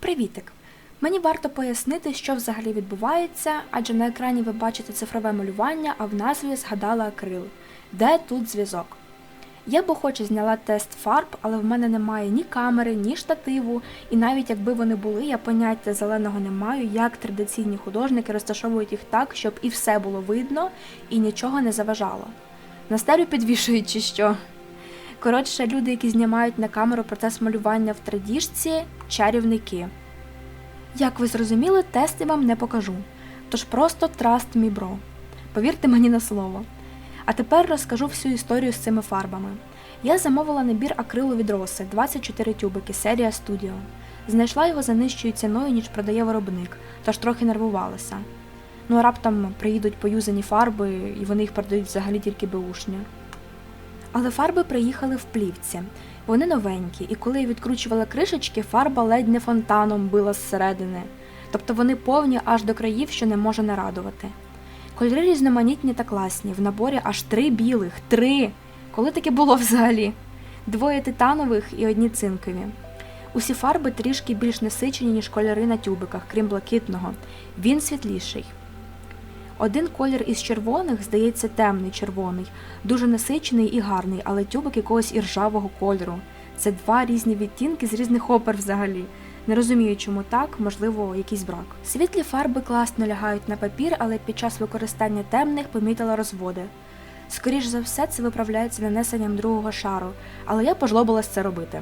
Привітик! Мені варто пояснити, що взагалі відбувається, адже на екрані ви бачите цифрове малювання, а в назві згадала акрил. Де тут зв'язок? Я б охоче зняла тест фарб, але в мене немає ні камери, ні штативу, і навіть якби вони були, я поняття зеленого не маю, як традиційні художники розташовують їх так, щоб і все було видно, і нічого не заважало. На стелю підвішують чи що. Коротше, люди, які знімають на камеру процес малювання в традіжці чарівники. Як ви зрозуміли, тести вам не покажу. Тож просто trust me, bro. Повірте мені на слово. А тепер розкажу всю історію з цими фарбами. Я замовила набір акрилу від Роси 24 тюбики, серія Studio. Знайшла його за нижчою ціною, ніж продає виробник, тож трохи нервувалася. Ну а раптом приїдуть поюзані фарби, і вони їх продають взагалі тільки беушні. Але фарби приїхали в плівці. Вони новенькі, і коли я відкручувала кришечки, фарба ледь не фонтаном била зсередини. Тобто вони повні аж до країв, що не може не радувати. Кольори різноманітні та класні, в наборі аж три білих. Три! Коли таке було взагалі? Двоє титанових і одні цинкові. Усі фарби трішки більш насичені, ніж кольори на тюбиках, крім блакитного. Він світліший. Один колір із червоних, здається, темний червоний, дуже насичений і гарний, але тюбик якогось іржавого кольору. Це два різні відтінки з різних опер взагалі. Не розумію, чому так, можливо, якийсь брак. Світлі фарби класно лягають на папір, але під час використання темних помітила розводи. Скоріш за все, це виправляється нанесенням другого шару, але я пожлобилась це робити.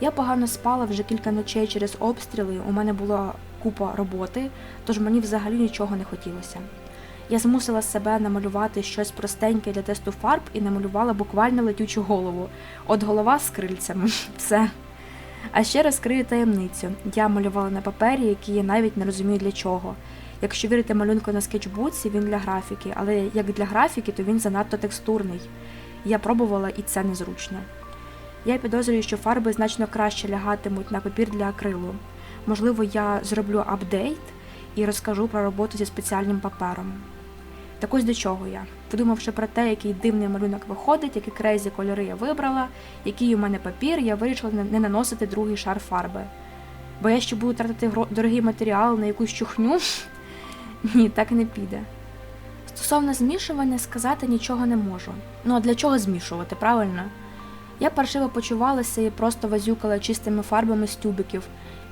Я погано спала вже кілька ночей через обстріли, у мене була купа роботи, тож мені взагалі нічого не хотілося. Я змусила себе намалювати щось простеньке для тесту фарб і намалювала буквально летючу голову. От голова з крильцями. Все. А ще розкрию таємницю. Я малювала на папері, який я навіть не розумію для чого. Якщо вірити малюнку на скетчбуці, він для графіки, але як для графіки, то він занадто текстурний. Я пробувала і це незручно. Я підозрюю, що фарби значно краще лягатимуть на папір для акрилу. Можливо, я зроблю апдейт і розкажу про роботу зі спеціальним папером. Так ось до чого я. Подумавши про те, який дивний малюнок виходить, які крейзі кольори я вибрала, який у мене папір, я вирішила не наносити другий шар фарби. Бо я ще буду тратити дорогий матеріал на якусь чухню. Ні, так не піде. Стосовно змішування, сказати нічого не можу. Ну а для чого змішувати, правильно? Я паршиво почувалася і просто вазюкала чистими фарбами з тюбиків.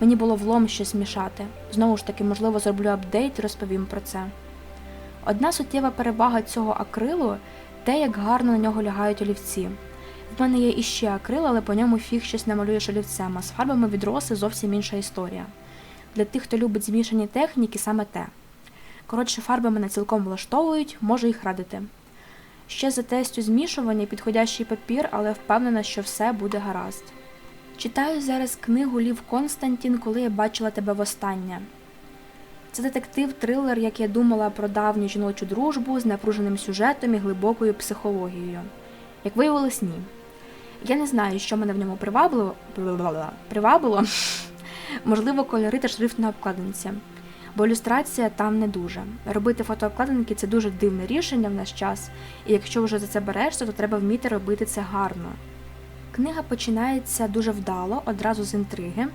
Мені було влом щось мішати. Знову ж таки, можливо, зроблю апдейт і розповім про це. Одна суттєва перевага цього акрилу те, як гарно на нього лягають олівці. В мене є іще акрил, але по ньому фіг щось намалюєш олівцем, а з фарбами від роси зовсім інша історія. Для тих, хто любить змішані техніки, саме те. Коротше, фарби мене цілком влаштовують, можу їх радити. Ще затестю змішування підходящий папір, але впевнена, що все буде гаразд. Читаю зараз книгу Лів Константін, коли я бачила тебе востаннє. Це детектив-трилер, як я думала про давню жіночу дружбу з напруженим сюжетом і глибокою психологією. Як виявилось, ні. Я не знаю, що мене в ньому привабило. привабило. Можливо, кольори та шрифт на обкладинці. Бо ілюстрація там не дуже. Робити фотообкладинки це дуже дивне рішення в наш час, і якщо вже за це берешся, то треба вміти робити це гарно. Книга починається дуже вдало, одразу з інтриги,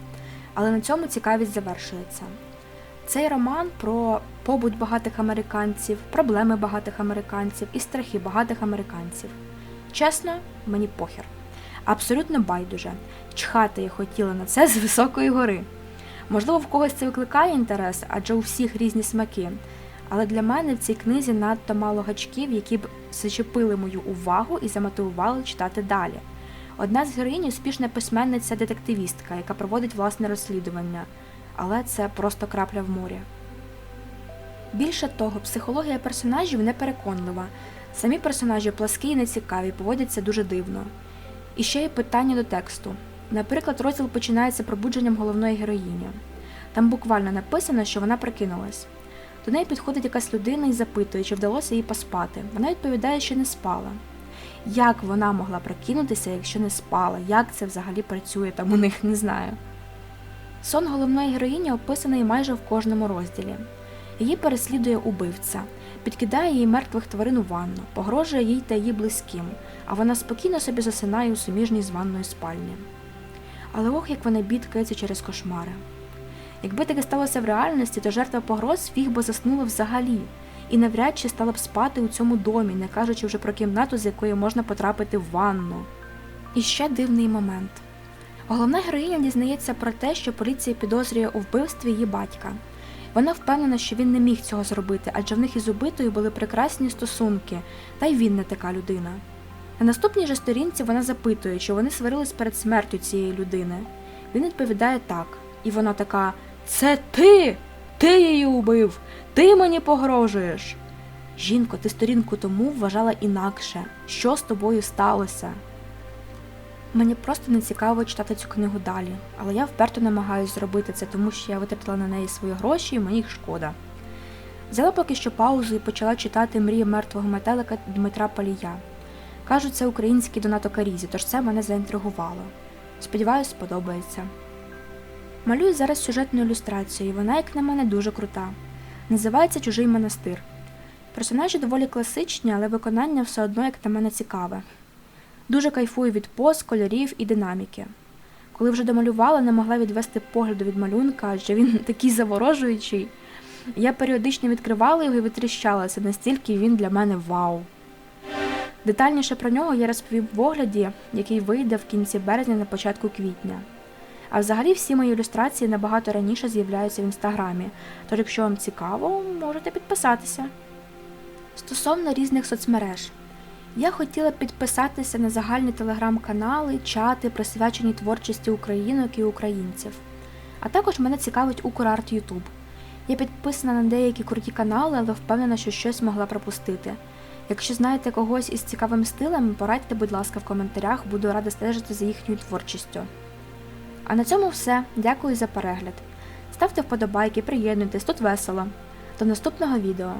але на цьому цікавість завершується. Цей роман про побут багатих американців, проблеми багатих американців і страхи багатих американців. Чесно, мені похер. Абсолютно байдуже. Чхати я хотіла на це з високої гори. Можливо, в когось це викликає інтерес, адже у всіх різні смаки. Але для мене в цій книзі надто мало гачків, які б зачепили мою увагу і замотивували читати далі. Одна з героїнь успішна письменниця-детективістка, яка проводить власне розслідування але це просто крапля в морі. Більше того, психологія персонажів непереконлива. Самі персонажі пласкі і нецікаві, поводяться дуже дивно. І ще є питання до тексту. Наприклад, розділ починається пробудженням головної героїні. Там буквально написано, що вона прикинулась. До неї підходить якась людина і запитує, чи вдалося їй поспати. Вона відповідає, що не спала. Як вона могла прикинутися, якщо не спала? Як це взагалі працює там у них, не знаю. Сон головної героїні описаний майже в кожному розділі. Її переслідує убивця, підкидає їй мертвих тварин у ванну, погрожує їй та її близьким, а вона спокійно собі засинає у суміжній з ванною спальні. Але ох, як вона бідкається через кошмари. Якби таке сталося в реальності, то жертва погроз фіг би заснула взагалі, і навряд чи стала б спати у цьому домі, не кажучи вже про кімнату, з якої можна потрапити в ванну. І ще дивний момент. Головна героїня дізнається про те, що поліція підозрює у вбивстві її батька. Вона впевнена, що він не міг цього зробити, адже в них із убитою були прекрасні стосунки, та й він не така людина. На наступній же сторінці вона запитує, чи вони сварились перед смертю цієї людини. Він відповідає так, і вона така: Це ти! Ти її убив! Ти мені погрожуєш. Жінко, ти сторінку тому вважала інакше. Що з тобою сталося? Мені просто не цікаво читати цю книгу далі, але я вперто намагаюся зробити це, тому що я витратила на неї свої гроші і мені їх шкода. Взяла поки що паузу і почала читати мрії мертвого метелика Дмитра Палія. Кажуть, це український Донато Карізі, тож це мене заінтригувало. Сподіваюсь, сподобається. Малюю зараз сюжетну ілюстрацію, і вона, як на мене, дуже крута. Називається Чужий монастир. Персонажі доволі класичні, але виконання все одно, як на мене, цікаве. Дуже кайфую від поз, кольорів і динаміки. Коли вже домалювала, не могла відвести погляду від малюнка, адже він такий заворожуючий. Я періодично відкривала його і витріщалася, настільки він для мене вау. Детальніше про нього я розповім в огляді, який вийде в кінці березня на початку квітня. А взагалі всі мої ілюстрації набагато раніше з'являються в інстаграмі, тож якщо вам цікаво, можете підписатися. Стосовно різних соцмереж. Я хотіла підписатися на загальні телеграм-канали, чати, присвячені творчості українок і українців. А також мене цікавить Украрт Ютуб. Я підписана на деякі круті канали, але впевнена, що щось могла пропустити. Якщо знаєте когось із цікавим стилем, порадьте, будь ласка, в коментарях, буду рада стежити за їхньою творчістю. А на цьому все. Дякую за перегляд. Ставте вподобайки, приєднуйтесь, тут весело. До наступного відео.